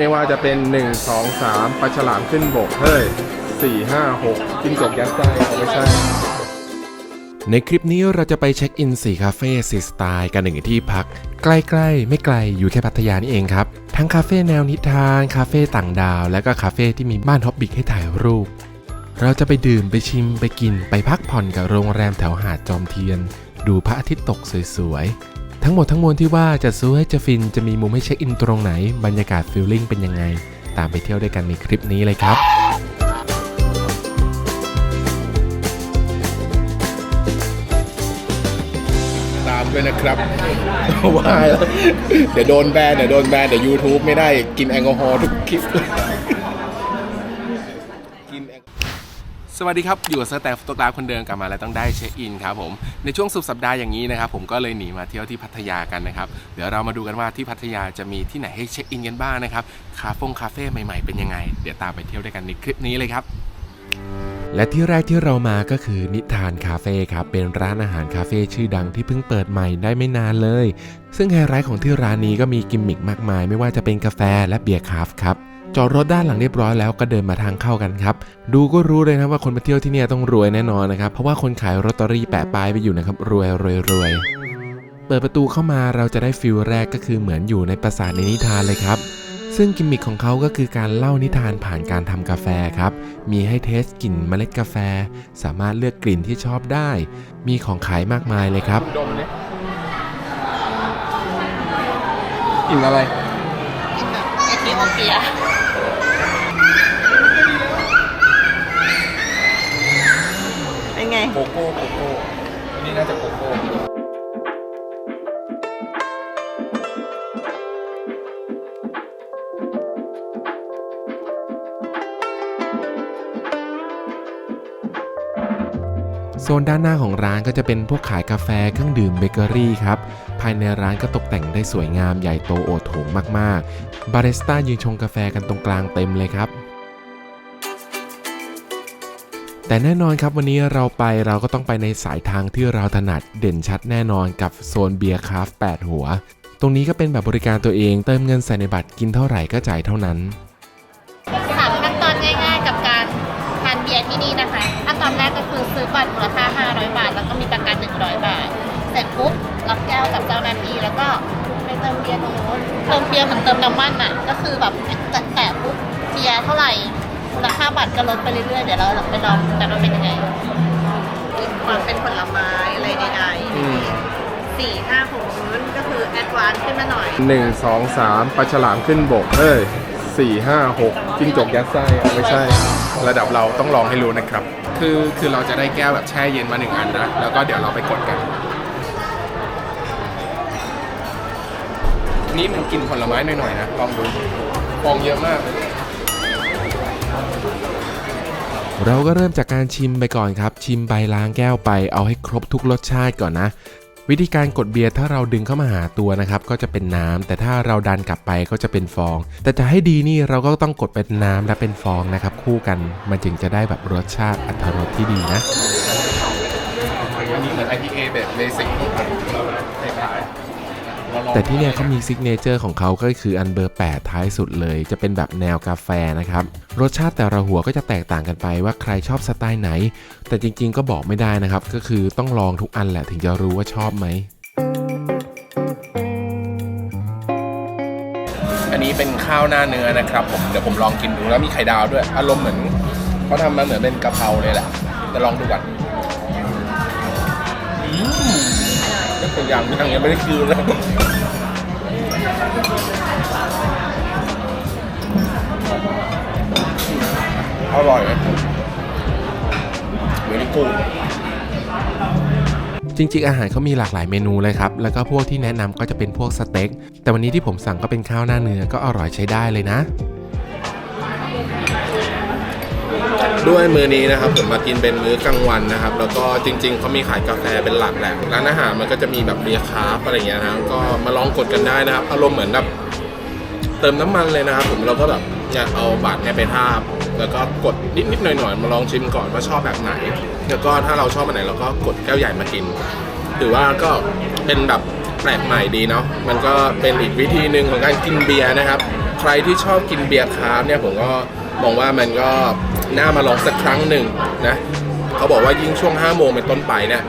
ไม่ว่าจะเป็น 1 2 3ปลาฉลามขึ้นบกเฮ้ย4 5 6จิ้งจกยัดไส้เอาไม่ใช่ ในคลิปนี้เราจะไปเช็คอิน4คาเฟ่4สไตล์กันหนึ่งที่พัก ใกล้ๆ ไม่ไกลอยู่แค่พัทยานี่เองครับ ทั้งคาเฟ่แนวนิทาน คาเฟ่ต่างดาว และก็คาเฟ่ที่มีบ้านฮอบบิกให้ถ่ายรูป เราจะไปดื่มไปชิมไปกินไปพักผ่อนกับโรงแรมแถวหาดจอมเทียน ดูพระอาทิตย์ตกสวย ทั้งหมดทั้งมวลที่ว่าจะสวยจะฟินจะมีมุมให้เช็คอินตรงไหน บรรยากาศฟิลลิ่งเป็นยังไง ตามไปเที่ยวด้วยกันในคลิปนี้เลยครับตามด้วยนะครับว่าแล้วเดี๋ยวโดนแบนเดี๋ยวโดนแบนเดี๋ยว YouTube ไม่ได้กินแอลกอฮอล์ทุกคลิปกิน สวัสดีครับ อยู่กับเซอร์แต่ฟโตกราฟคนเดิมกลับมาแล้วต้องได้เช็คอินครับผมในช่วงสุดสัปดาห์อย่างนี้นะครับผมก็เลยหนีมาเที่ยวที่พัทยากันนะครับ เดี๋ยวเรามาดูกันว่าที่พัทยาจะมีที่ไหนให้เช็คอินกันบ้างนะครับคาเฟ่คาเฟ่ใหม่ๆเป็นยังไง เดี๋ยวตามไปเที่ยวด้วยกันในคลิปนี้เลยครับและที่แรกที่เรามาก็คือนิทานคาเฟ่ครับ เป็นร้านอาหารคาเฟ่ชื่อดังที่เพิ่งเปิดใหม่ได้ไม่นานเลย ซึ่งไฮไลท์ของที่ร้านนี้ก็มีกิมมิคมากมาย ไม่ว่าจะเป็นกาแฟและเบียร์คราฟครับ จอดรถด้านหลังเรียบร้อยแล้วก็เดินมาทางเข้ากันครับ ดูก็รู้เลยนะว่าคนมาเที่ยวที่เนี่ยต้องรวยแน่นอนนะครับ เพราะว่าคนขายลอตเตอรี่แปะป้ายไปอยู่นะครับ รวยรวยรวยเปิดประตูเข้ามาเราจะได้ฟิลแรกก็คือเหมือนอยู่ในปราสาทในนิทานเลยครับซึ่งกิมมิคของเขาก็คือการเล่านิทานผ่านการทำกาแฟครับ มีให้เทสกลิ่นเมล็ดกาแฟ สามารถเลือกกลิ่นที่ชอบได้ มีของขายมากมายเลยครับดมเนี่ยกลินอะไรกินแบบเอธิโอเปีย โกโก้โกโก้อันนี้น่าจะโกโก้โซนด้านหน้าของร้านก็จะเป็นพวกขายกาแฟเครื่องดื่มเบเกอรี่ครับ ภายในร้านก็ตกแต่งได้สวยงามใหญ่โตโอโถงมากๆ บาริสต้ายืนชงกาแฟกันตรงกลางเต็มเลยครับ แต่แน่นอนครับวันนี้เราไปเราก็ต้องไปในสายทางที่เราถนัดเด่นชัดแน่นอนกับโซนเบียร์คราฟ8หัว ตรงนี้ก็เป็นแบบบริการตัวเองเติมเงินใส่ในบัตรกินเท่าไหร่ก็จ่ายเท่านั้นสามขั้นตอนง่ายๆ กับการทานเบียร์ที่นี่นะคะขั้นตอนแรกก็คือซื้อบัตรมูลค่า 500 บาท แล้วก็มีประกัน 100 บาท เสร็จปุ๊บรับแก้วกับเจ้าหน้าที่แล้วก็ไปเติมเบียร์ตรงโน้นเติมเบียร์เหมือนเติมน้ำมันอะก็คือแบบแต่แต่ปุ๊บเบียร์เท่าไหร่ มูลค่าบัตรก็ลดไปเรื่อยๆ เดี๋ยวเราไปลองกันว่าเป็นยังไงความเป็นผลไม้อะไรใดอืมๆสี่ห้าหกนู้นก็คือแอดวานซ์ขึ้นมาหน่อย หนึ่งสองสามปลาฉลามขึ้นบกเฮ้ยสี่ห้าหกจิ้งจกยัดไส้เอาไม่ใช่ ระดับเราต้องลองให้รู้นะครับ คือคือเราจะได้แก้วแบบแช่เย็นมาหนึ่งอันนะ แล้วก็เดี๋ยวเราไปกดกัน นี่มันกินผลไม้หน่อยๆนะ ลองดูฟองเยอะมาก เราก็เริ่มจากการชิมไปก่อนครับ ชิมไปล้างแก้วไปเอาให้ครบทุกรสชาติก่อนนะ วิธีการกดเบียร์ถ้าเราดึงเข้ามาหาตัวนะครับ ก็จะเป็นน้ำแต่ถ้าเราดันกลับไปก็จะเป็นฟอง แต่จะให้ดีนี่เราก็ต้องกดเป็นน้ำและเป็นฟองนะครับ คู่กันมันจึงจะได้แบบรสชาติอัตรสที่ดีนะอันนี้เหมือน IPA แบบเบสิกคล้ายๆเราลอง แต่ที่เนี่ยเขามีซิกเนเจอร์ของเขาก็คืออันเบอร์ 8 ท้ายสุดเลย จะเป็นแบบแนวกาแฟนะครับ รสชาติแต่ละหัวก็จะแตกต่างกันไปว่าใครชอบสไตล์ไหน แต่จริงๆก็บอกไม่ได้นะครับ ก็คือต้องลองทุกอันแหละถึงจะรู้ว่าชอบไหม อันนี้เป็นข้าวหน้าเนื้อนะครับผมเดี๋ยวผมลองกินดูแล้วมีไข่ดาวด้วย อารมณ์เหมือนเขาทำมาเหมือนเป็นกะเพราเลยแหละจะลองดูก่อนอืม เป็นตัวอย่างยังไม่ได้กินเลยอร่อยเหมือนกุ้งจริงๆ อาหารเขามีหลากหลายเมนูเลยครับ แล้วก็พวกที่แนะนำก็จะเป็นพวกสเต็ก แต่วันนี้ที่ผมสั่งก็เป็นข้าวหน้าเนื้อก็อร่อยใช้ได้เลยนะ ด้วยมือนี้นะครับผมมากินเป็นมื้อกลางวันนะครับ แล้วก็จริงๆเขามีขายกาแฟเป็นหลักแหละร้านอาหารมันก็จะมีแบบเบียร์คราฟอะไรเงี้ยนะครับก็มาลองกดกันได้นะครับ อารมณ์เหมือนแบบเติมน้ำมันเลยนะครับ ผมเราก็แบบเนี่ยเอาบัตรเนี่ยไปทาบ แล้วก็กดนิดๆหน่อยๆมาลองชิมก่อนว่าชอบแบบไหน แล้วก็ถ้าเราชอบอันไหนเราก็กดแก้วใหญ่มากินถือว่าก็เป็นแบบแปลกใหม่ดีเนาะมันก็เป็นอีกวิธีหนึ่งของการกินเบียร์นะครับ ใครที่ชอบกินเบียร์คราฟเนี่ยผมก็มองว่ามันก็ น่ามาลองสักครั้งหนึ่งนะเขาบอกว่ายิ่งช่วง 5 โมงเป็นต้นไปเนี่ย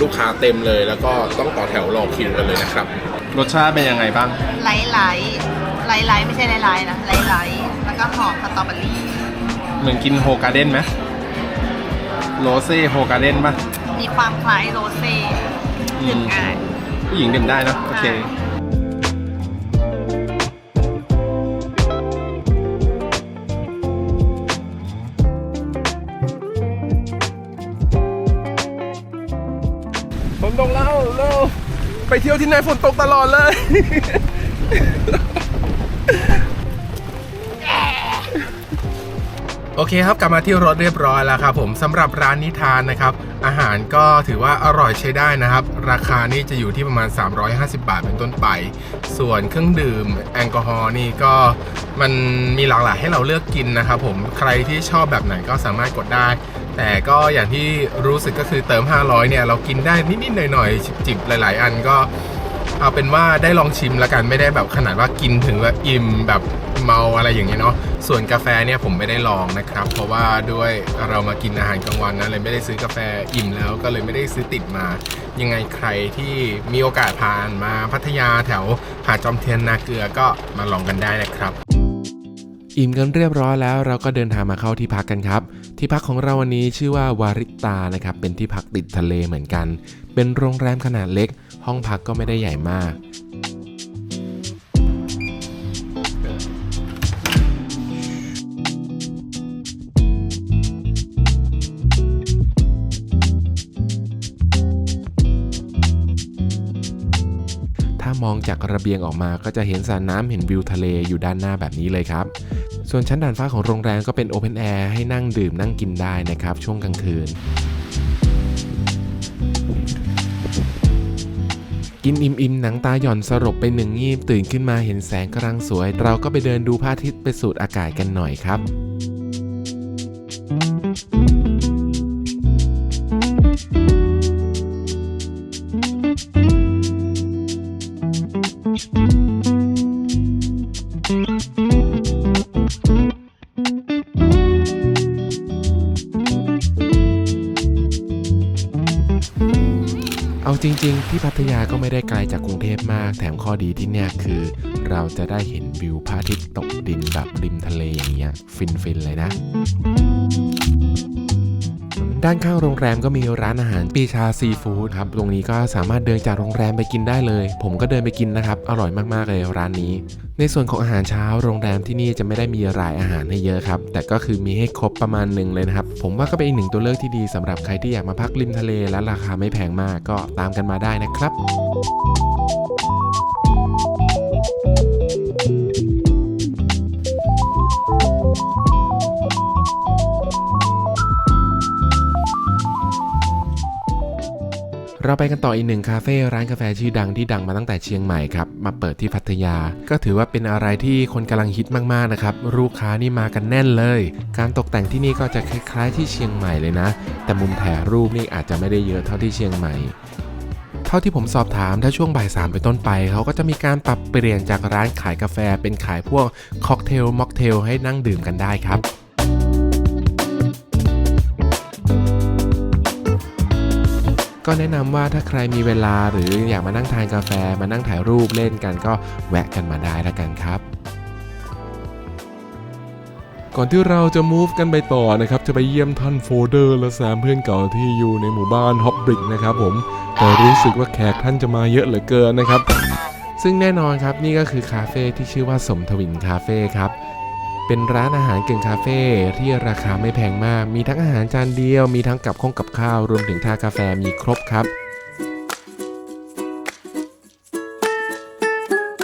ลูกค้าเต็มเลย แล้วก็ต้องต่อแถวรอคิวกันเลยนะครับ รสชาติเป็นยังไงบ้างไหลไหลไหลไหลไม่ใช่ไหลไหลนะไหลไหลแล้วก็หอมสตรอเบอรี่เหมือนกินโฮการ์เด้นไหมโรเซ่โฮการ์เด้นป่ะมีความคล้ายโรเซ่ดื่มง่ายผู้หญิงดื่มได้นะโอเค ไปเที่ยวที่ไหนฝนตกตลอดเลย โอเคครับกลับมาที่รถเรียบร้อยแล้วครับผมสำหรับร้านนิทานนะครับ อาหารก็ถือว่าอร่อยใช้ได้นะครับ ราคานี่จะอยู่ที่ประมาณ 350 บาทเป็นต้นไป ส่วนเครื่องดื่มแอลกอฮอล์นี่ก็มันมีหลากหลายให้เราเลือกกินนะครับผมใครที่ชอบแบบไหนก็สามารถกดได้ แต่ก็อย่างที่รู้สึกก็คือเติม 500 เนี่ย เรากินได้นิดๆหน่อยๆจิบๆหลาย ๆ อันก็เอาเป็นว่าได้ลองชิมแล้วกันไม่ได้แบบขนาดว่ากินถึงว่าอิ่มแบบ เมาอะไรอย่างเงี้ยเนาะส่วนกาแฟเนี่ยผมไม่ได้ลองนะครับ เพราะว่าด้วยเรามากินอาหารกลางวันนะเลยไม่ได้ซื้อกาแฟอิ่มแล้วก็เลยไม่ได้ซื้อติดมา ยังไงใครที่มีโอกาสผ่านมาพัทยาแถวหาดจอมเทียนนาเกลือก็มาลองกันได้นะครับอิ่มกันเรียบร้อยแล้วเราก็เดินทางมาเข้าที่พักกันครับ ที่พักของเราวันนี้ชื่อว่าวาริตานะครับเป็นที่พักติดทะเลเหมือนกัน เป็นโรงแรมขนาดเล็ก ห้องพักก็ไม่ได้ใหญ่มาก มองจากระเบียงออกมาก็จะเห็นสระน้ำเห็นวิวทะเลอยู่ด้านหน้าแบบนี้เลยครับ ส่วนชั้นดานฟ้าของโรงแรมก็เป็นโอเพนแอร์ให้นั่งดื่มนั่งกินได้นะครับ ช่วงกลางคืน กินอิ่มๆหนังตาหย่อนสลบไปหนึ่งงีบตื่นขึ้นมาเห็นแสงกำลังสวย เราก็ไปเดินดูพระอาทิตย์ไปสูดอากาศกันหน่อยครับ จริงๆ ที่พัทยาก็ไม่ได้ไกลจากกรุงเทพมาก แถมข้อดีที่เนี่ยคือ เราจะได้เห็นวิวพระอาทิตย์ตกดินแบบริมทะเลอย่างเงี้ย ฟินๆ เลยนะ ด้านข้างโรงแรมก็มีร้านอาหารปีชาซีฟู้ดครับ ตรงนี้ก็สามารถเดินจากโรงแรมไปกินได้เลย ผมก็เดินไปกินนะครับ อร่อยมากๆเลยร้านนี้ ในส่วนของอาหารเช้าโรงแรมที่นี่จะไม่ได้มีรายอาหารให้เยอะครับ แต่ก็คือมีให้ครบประมาณหนึ่งเลยนะครับ ผมว่าก็เป็นอีกหนึ่งตัวเลือกที่ดีสำหรับใครที่อยากมาพักริมทะเลและราคาไม่แพงมากก็ตามกันมาได้นะครับ เราไปกันต่ออีกหนึ่งคาเฟ่ร้านกาแฟชื่อดังที่ดังมาตั้งแต่เชียงใหม่ครับ มาเปิดที่พัทยา ก็ถือว่าเป็นอะไรที่คนกำลังฮิตมาก ๆ นะครับ ลูกค้านี่มากันแน่นเลย การตกแต่งที่นี่ก็จะคล้ายๆ ที่เชียงใหม่เลยนะ แต่มุมถ่ายรูปนี่อาจจะไม่ได้เยอะเท่าที่เชียงใหม่เท่าที่ผมสอบถามถ้าช่วงบ่ายสามเป็นต้นไป เขาก็จะมีการปรับเปลี่ยนจากร้านขายกาแฟเป็นขายพวกค็อกเทลม็อกเทลให้นั่งดื่มกันได้ครับ ก็แนะนำว่าถ้าใครมีเวลาหรืออยากมานั่งทานกาแฟ มานั่งถ่ายรูปเล่นกันก็แวะกันมาได้แล้วกันครับก่อนที่เราจะ move กันไปต่อนะครับ จะไปเยี่ยมท่านโฟเดอร์ และแซมเพื่อนเก่าที่อยู่ในหมู่บ้านฮอบบิกนะครับผม แต่รู้สึกว่าแขกท่านจะมาเยอะเหลือเกินนะครับ ซึ่งแน่นอนครับนี่ก็คือคาเฟ่ที่ชื่อว่าสมทวินคาเฟ่ครับ เป็นร้านอาหารกึ่งคาเฟ่ที่ราคาไม่แพงมาก มีทั้งอาหารจานเดียว มีทั้งกับข้องกับข้าว รวมถึงทากาแฟมีครบครับ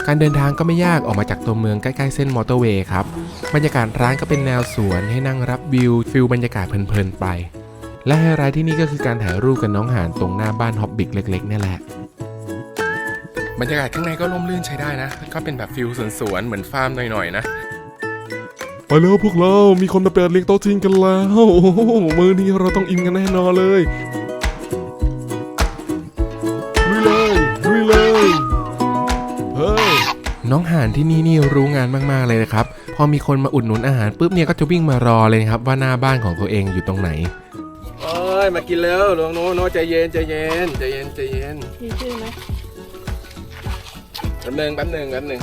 การเดินทางก็ไม่ยากออกมาจากตัวเมืองใกล้ๆเส้นมอเตอร์เวย์ครับ บรรยากาศร้านก็เป็นแนวสวนให้นั่งรับวิวฟิลบรรยากาศเพลินๆไป และไฮไลท์ที่นี่ก็คือการถ่ายรูปกับน้องหานตรงหน้าบ้านฮอบบิกเล็กๆนี่แหละบรรยากาศข้างในก็ร่มรื่นใช้ได้นะ ก็เป็นแบบฟิลสวนๆเหมือนฟาร์มหน่อยๆนะ ไปแล้วพวกเรา มีคนมาเปิดเลี้ยงโต๊ะจีนกันแล้ว โอ้โหมือนี้เราต้องอิ่มกันแน่นอนเลยลุยเลยลุยเลยเฮ้ยน้องหารที่นี่นี่รู้งานมากๆเลยนะครับ พอมีคนมาอุดหนุนอาหารปุ๊บเนี่ยก็จะวิ่งมารอเลยครับว่าหน้าบ้านของตัวเองอยู่ตรงไหนโอ้ยมากินแล้วโนโนโนใจเย็นใจเย็นใจเย็นใจเย็นมีชื่อไหมแป๊บหนึงแป๊บหนึงแป๊บหนึง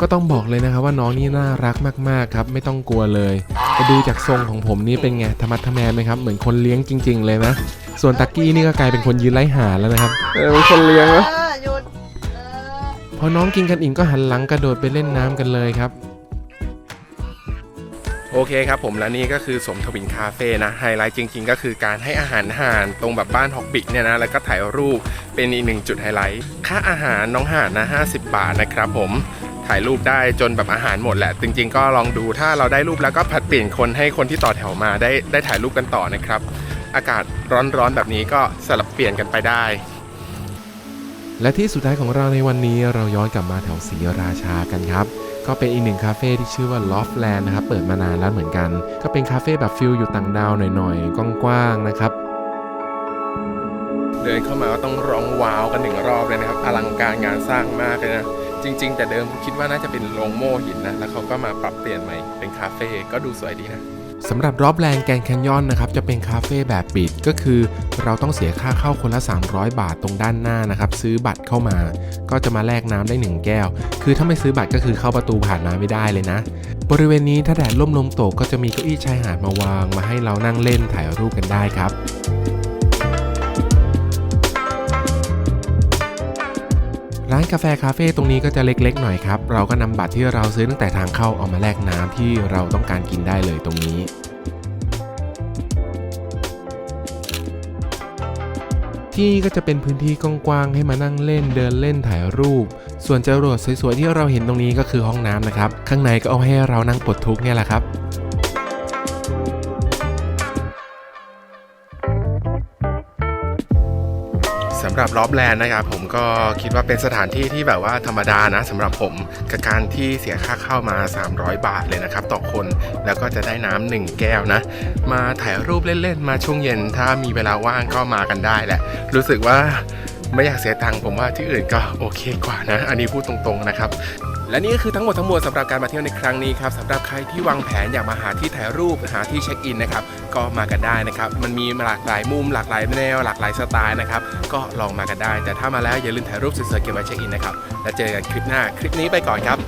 ก็ต้องบอกเลยนะครับว่าน้องนี่น่ารักมากๆครับ ไม่ต้องกลัวเลยไปดูจากทรงของผมนี่เป็นไงธรรมะทแมนไหมครับ เหมือนคนเลี้ยงจริง ๆ เลยนะ ส่วนตักกี้นี่ก็กลายเป็นคนยืนไล่หาแล้วนะครับเออเป็นคนเลี้ยงเอนะอหยุดเออพอน้องกินกันอิ่มก็หันหลังกระโดดไปเล่นน้ำกันเลยครับโอเคครับผมและนี่ก็คือสมทวินคาเฟ่นะไฮไลท์จริง ๆ ก็คือการให้อาหารห่านตรงแบบบ้านฮอกบิกเนี่ยนะแล้วก็ถ่ายรูปเป็นอีกหนึ่งจุดไฮไลท์ค่าอาหารน้องห่านนะ 50 บาทนะครับผม ถ่ายรูปได้จนแบบอาหารหมดแหละ จริง ๆ ก็ลองดูถ้าเราได้รูปแล้วก็ผัดเปลี่ยนคนให้คนที่ต่อแถวมาได้ได้ถ่ายรูปกันต่อนะครับ อากาศร้อนๆแบบนี้ก็สลับเปลี่ยนกันไปได้ และที่สุดท้ายของเราในวันนี้เราย้อนกลับมาแถวศรีราชากันครับก็เป็นอีกหนึ่งคาเฟ่ที่ชื่อว่า Loftland นะครับ เปิดมานานแล้วเหมือนกัน ก็เป็นคาเฟ่แบบฟิลอยู่ต่างดาวหน่อยๆ กว้างๆ นะครับ เดินเข้ามาก็ต้องร้องว้าวกันหนึ่งรอบเลยนะครับ อลังการงานสร้างมากเลยนะ จริง ๆ แต่เดิมคิดว่าน่าจะเป็นโรงโม่หินนะ แล้วเขาก็มาปรับเปลี่ยนใหม่ เป็นคาเฟ่ก็ดูสวยดีนะสำหรับรอบแลนด์แกนแคนยอนนะครับจะเป็นคาเฟ่แบบปิดก็คือ เราต้องเสียค่าเข้าคนละ 300 บาทตรงด้านหน้านะครับ ซื้อบัตรเข้ามา ก็จะมาแลกน้ำได้ 1 แก้ว คือถ้าไม่ซื้อบัตรก็คือเข้าประตูผ่านมาไม่ได้เลยนะ บริเวณนี้ถ้าแดดล่มลมตกก็จะมีเก้าอี้ชายหาดมาวาง มาให้เรานั่งเล่นถ่ายรูปกันได้ครับ ร้านกาแฟคาเฟ่ตรงนี้ก็จะเล็กๆหน่อยครับ เราก็นำบัตรที่เราซื้อตั้งแต่ทางเข้าเอามาแลกน้ำที่เราต้องการกินได้เลยตรงนี้ที่ก็จะเป็นพื้นที่กว้างๆให้มานั่งเล่นเดินเล่นถ่ายรูป ส่วนจรวดสวยๆที่เราเห็นตรงนี้ก็คือห้องน้ำนะครับ ข้างในก็เอาให้เรานั่งปลดทุกข์เนี่ยแหละครับำหรับล็อบแลนด์นะครับผมก็คิดว่าเป็นสถานที่ที่แบบว่าธรรมดานะสำหรับผมกับการที่เสียค่าเข้ามา 300 บาทเลยนะครับ ต่อคนแล้วก็จะได้น้ำหนึ่งแก้วนะ มาถ่ายรูปเล่นๆ มาช่วงเย็น ถ้ามีเวลาว่างก็มากันได้แหละ รู้สึกว่าไม่อยากเสียตังค์ผมว่าที่อื่นก็โอเคกว่านะ อันนี้พูดตรงๆนะครับ และนี่ก็คือทั้งหมดทั้งมวลสำหรับการมาเที่ยวในครั้งนี้ครับสำหรับใครที่วางแผนอยากมาหาที่ถ่ายรูปหาที่เช็คอินนะครับก็มากันได้นะครับมันมีหลากหลายมุมหลากหลายแนวหลากหลายสไตล์นะครับก็ลองมากันได้ แต่ถ้ามาแล้วอย่าลืมถ่ายรูปสวยๆเก็บไว้เช็คอินนะครับแล้วเจอกันคลิปหน้าคลิปนี้ไปก่อนครับ